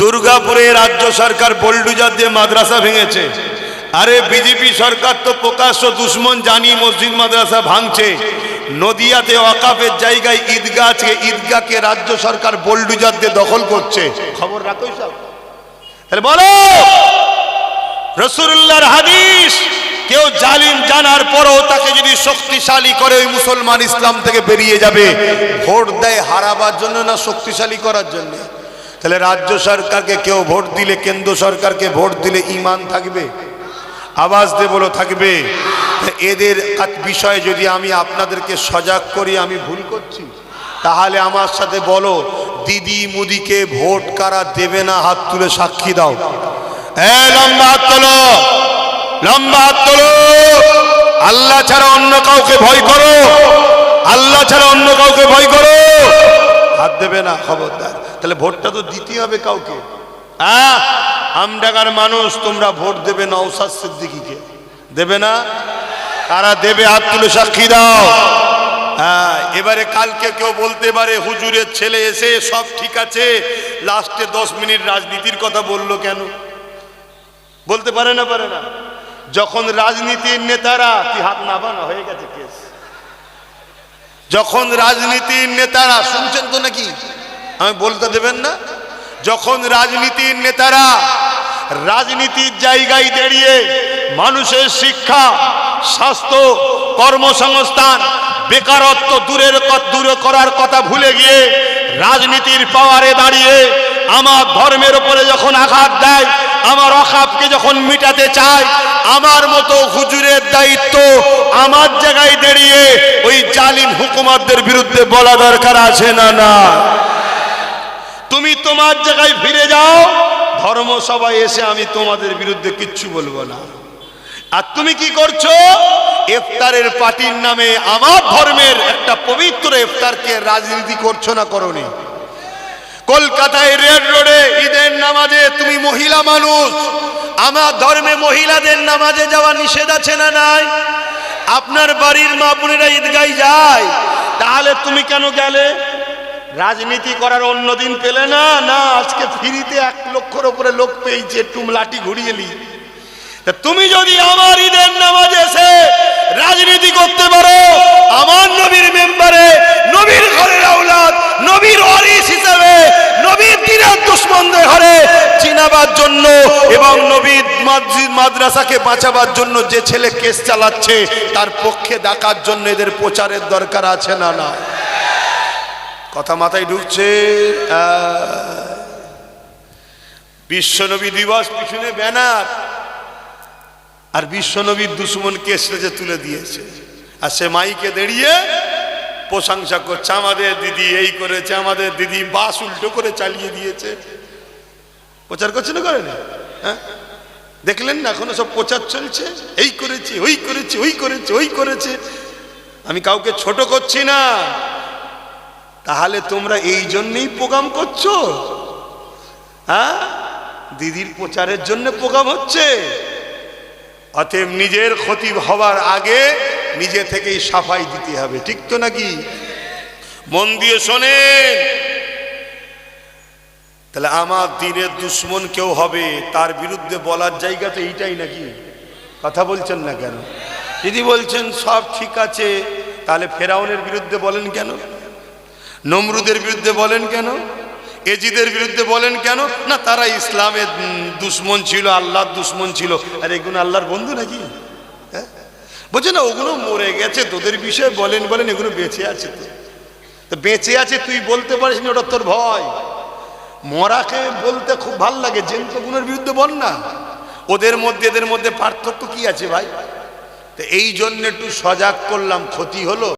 দুর্গাপুরে রাজ্য সরকার বোল্ডুজার দিয়ে মাদ্রাসা ভেঙেছে। আরে বিজেপি সরকার তো প্রকাশ্য দুশ্মন জানি মসজিদ মাদ্রাসা ভাঙছে। নদিয়াতে অকাফের জায়গায় ঈদগাহ আছে, ঈদগাহকে রাজ্য সরকার বোল্ডুজার দিয়ে দখল করছে। খবর রাখো তাহলে বলো! রসুল্লাহর হাদিস, কেউ জালিম জানার পরও তাকে যদি শক্তিশালী করে ওই মুসলমান ইসলাম থেকে বেরিয়ে যাবে, ভোট দেয় হারাবার জন্য না শক্তিশালী করার জন্য? তাহলে রাজ্য সরকারকে কেউ ভোট দিলে, কেন্দ্র সরকারকে ভোট দিলে ইমান থাকবে? আওয়াজ দিয়ে বলো, থাকবে? এদের বিষয়ে যদি আমি আপনাদেরকে সজাগ করি, আমি ভুল করছি? তাহলে আমার সাথে বলো, দিদি মুদিকে ভোট কারা দেবে না, হাত তুলে সাক্ষী দাও। এ, লম্বা হাত তোলো, লম্বা হাত তোলো। আল্লাহ ছাড়া অন্য কাউকে ভয় করো। আল্লাহ ছাড়া অন্য কাউকে ভয় করো। হাত দেবে না, খবরদার। তাহলে ভোটটা তো দিতে হবে কাউকে। আমডাকার মানুষ, তোমরা ভোট দেবে নওসাদ সিদ্দিকিকে। দেবে না? তারা দেবে? হাত সাক্ষী দাও। হ্যাঁ এবারে কালকে কেউ বলতে পারে, হুজুরের ছেলে এসে সব ঠিক আছে, লাস্টে দশ মিনিট রাজনীতির কথা বলল কেন? বলতে পারে না পারে না। যখন রাজনীতির নেতারা, কি হাত নাবানো হয়ে গেছে কেস? যখন রাজনীতির নেতারা, শুনছেন তো নাকি? আমি বলতে দেবেন না? যখন রাজনীতির নেতারা রাজনীতির জায়গায় দাঁড়িয়ে মানুষের শিক্ষা, স্বাস্থ্য, কর্মসংস্থান, বেকারত্ব দূরের দূরে করার কথা ভুলে গিয়ে রাজনীতির পাওয়ারে দাঁড়িয়ে আমার ধর্মের উপরে যখন আঘাত দেয়, আমার অখাপকে যখন মিটাতে চায়, আমার মতো হুজুরের দায়িত্ব আমার জায়গায় দাঁড়িয়ে ওই জালিম হুকুমাতদের বিরুদ্ধে বলা দরকার আছে না না তোমার জায়গায় ফিরে যাও। ধর্মসভায় এসে আমি তোমাদের বিরুদ্ধে কিচ্ছু বলব না। আর তুমি কি করছ? ইফতারের পার্টির নামে আমার ধর্মের একটা পবিত্র ইফতারকে রাজনীতি করছ না করনি? কলকাতায় রেড রোডে ঈদের নামাজে তুমি মহিলা মানুষ। আমার ধর্মে মহিলাদের নামাজে যাওয়া নিষেধ আছে না নাই? আপনার বাড়ির মা বোনেরা ঈদগাই যায়। তাহলে তুমি কেন গেলে? রাজনীতি করার অন্য দিন পেলে না না, আজকে ফ্রিতে এক লক্ষর উপরে লোক পেয়েছে একটু লাঠি ঘুরিয়ে নি তুমি যদি আমার ঈদের নামাজ এসে রাজনীতি করতে পারো, আমার নবীর মেম্বারে, নবীর ঘরের আওলাদ, নবীর ওয়ারিস হিসেবে, নবীর দিনের দুশ্মনদের ঘরে চিনাবার জন্য এবং নবীর মাদ্রাসাকে বাঁচাবার জন্য যে ছেলে কেস চালাচ্ছে, তার পক্ষে ডাকার জন্য এদের প্রচারের দরকার আছে না না? কথা মাথায় ঢুকছে। বিশ্বনবী দিবস পিছনে ব্যানার। আর বিশ্বনবীর দুশ্মনকে স্টেজে তুলে দিয়েছে। আর সে মাইকে দাঁড়িয়ে প্রশংসা করছে, আমাদের দিদি এই করেছে, আমাদের দিদি বাস উল্টো করে চালিয়ে দিয়েছে। প্রচার করছে না করে না হ্যাঁ? দেখলেন না, এখনও সব প্রচার চলছে? এই করেছে, ওই করেছে ওই করেছে ওই করেছে। আমি কাউকে ছোট করছি না। তাহলে তোমরা এই জন্যই প্রোগ্রাম করছ? হ্যাঁ? দিদির প্রচারের জন্য প্রোগ্রাম হচ্ছে। অতএব নিজের ক্ষতি হবার আগে নিজে থেকেই সাফাই দিতে হবে, ঠিক তো নাকি? মন দিয়ে শোনেন। তাহলে আমার দিনের দুশ্মন কেউ হবে, তার বিরুদ্ধে বলার জায়গা তো এইটাই নাকি? কথা বলছেন না কেন? যদি বলছেন, সব ঠিক আছে, তাহলে ফেরাউনের বিরুদ্ধে বলেন কেন? নমরুদের বিরুদ্ধে বলেন কেন? এজিদের বিরুদ্ধে বলেন কেন? না, তারা ইসলামের দুশ্মন ছিল, আল্লাহর দুশ্মন ছিল। আর এগুলো আল্লাহর বন্ধু নাকি? হ্যাঁ? বলছে, না, ওগুলো মরে গেছে, তোদের বিষয়ে বলেন বলেন, এগুলো বেঁচে আছে তো। বেঁচে আছে, তুই বলতে পারিস না, ওটা তোর ভয়। মরাকে বলতে খুব ভালো লাগে জেন্তগুলোর বিরুদ্ধে বল না। ওদের মধ্যে, এদের মধ্যে পার্থক্য কি আছে ভাই? তো এই জন্য একটু সজাগ করলাম, ক্ষতি হলো।